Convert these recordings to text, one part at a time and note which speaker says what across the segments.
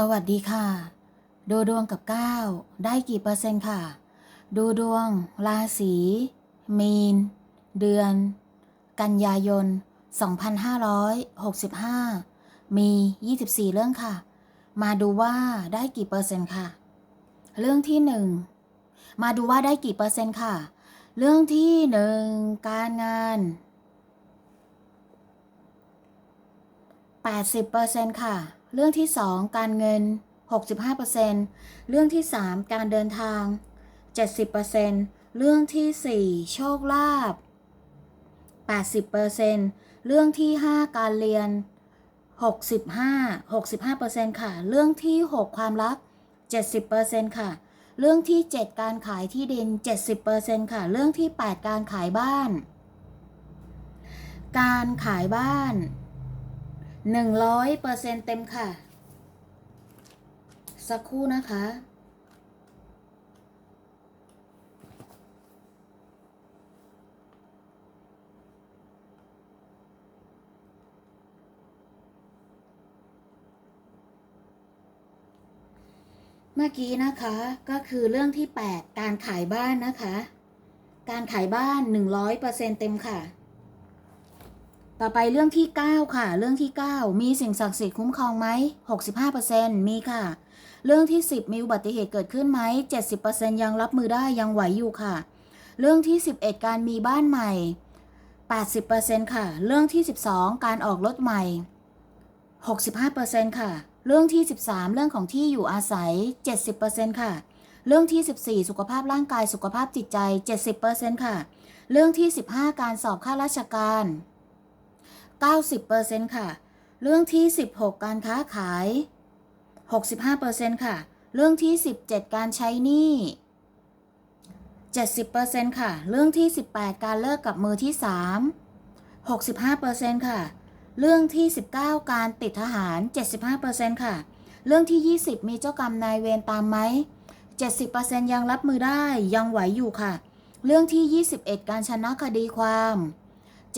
Speaker 1: สวัสดีค่ะ ดูดวงกับ9ได้กี่เปอร์เซ็นต์ค่ะ ดูดวง ราศี มีน เดือน กันยายน 2565 มี 24 เรื่องค่ะ มาดูว่าได้กี่เปอร์เซ็นต์ค่ะ เรื่องที่หนึ่งมาดูว่าได้กี่เปอร์เซ็นต์ค่ะ เรื่องที่หนึ่งการงาน 80%ค่ะ เรื่องที่ 2 การเงิน 65%เรื่องที่ 3 การเดินทาง 70%เรื่องที่ 4 โชคลาภ 80%เรื่องที่ 5 การเรียน 65 65%ค่ะ เรื่องที่ 6 ความรัก 70%ค่ะ เรื่องที่ 7 การขายที่ดิน 70%ค่ะ เรื่องที่ 8 การขายบ้าน การขายบ้าน หนึ่งร้อยเปอร์เซ็นเต็มค่ะ สักครู่นะคะ เมื่อกี้นะคะก็คือเรื่องที่ 8 การขายบ้านนะคะ การขายบ้าน 100%เต็มค่ะ ต่อไปเรื่องที่ 9 ค่ะ เรื่องที่ 9 มีสิ่งศักดิ์สิทธิ์คุ้มครองไหม65%มีค่ะ เรื่องที่ 10 มีอุบัติเหตุเกิดขึ้นไหม70%ยังรับมือได้ยังไหวอยู่ค่ะ เรื่องที่ 11 การมีบ้านใหม่ 80%ค่ะ เรื่องที่ 12 การออกรถใหม่ 65%ค่ะ เรื่องที่ 13 เรื่องของที่อยู่อาศัย 70%ค่ะ เรื่องที่ 14 สุขภาพร่างกายสุขภาพจิตใจ 70%ค่ะ เรื่องที่ 15 การสอบข้าราชการ 90%ค่ะ เรื่องที่ 16 การค้าขาย 65%ค่ะ เรื่องที่ 17 การใช้หนี้ 70%ค่ะ เรื่องที่ 18 การเลิกกับมือที่ 3 65%ค่ะ เรื่องที่ 19 การติดทหาร 75%ค่ะ เรื่องที่ 20 มีเจ้ากรรมนายเวรตามไหม 70%ยังรับมือได้ยังไหวอยู่ค่ะ เรื่องที่ 21 การชนะคดีความ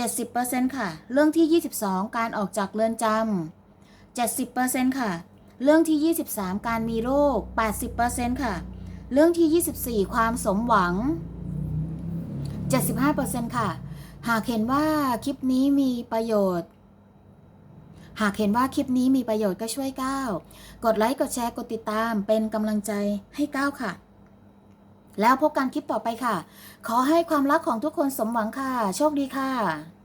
Speaker 1: 70%ค่ะ เรื่องที่ 22 การออกจากเรือนจำ70%ค่ะ เรื่องที่ 23 การมีโรค 80%ค่ะ เรื่องที่ 24 ความสมหวัง 75%ค่ะ หากเห็นว่าคลิปนี้มีประโยชน์ หากเห็นว่าคลิปนี้มีประโยชน์ก็ช่วยก้าวกดไลค์ กดแชร์ กดติดตามเป็นกำลังใจให้ก้าวค่ะ แล้วพบกันคลิปต่อไปค่ะ ขอให้ความรักของทุกคนสมหวังค่ะ โชคดีค่ะ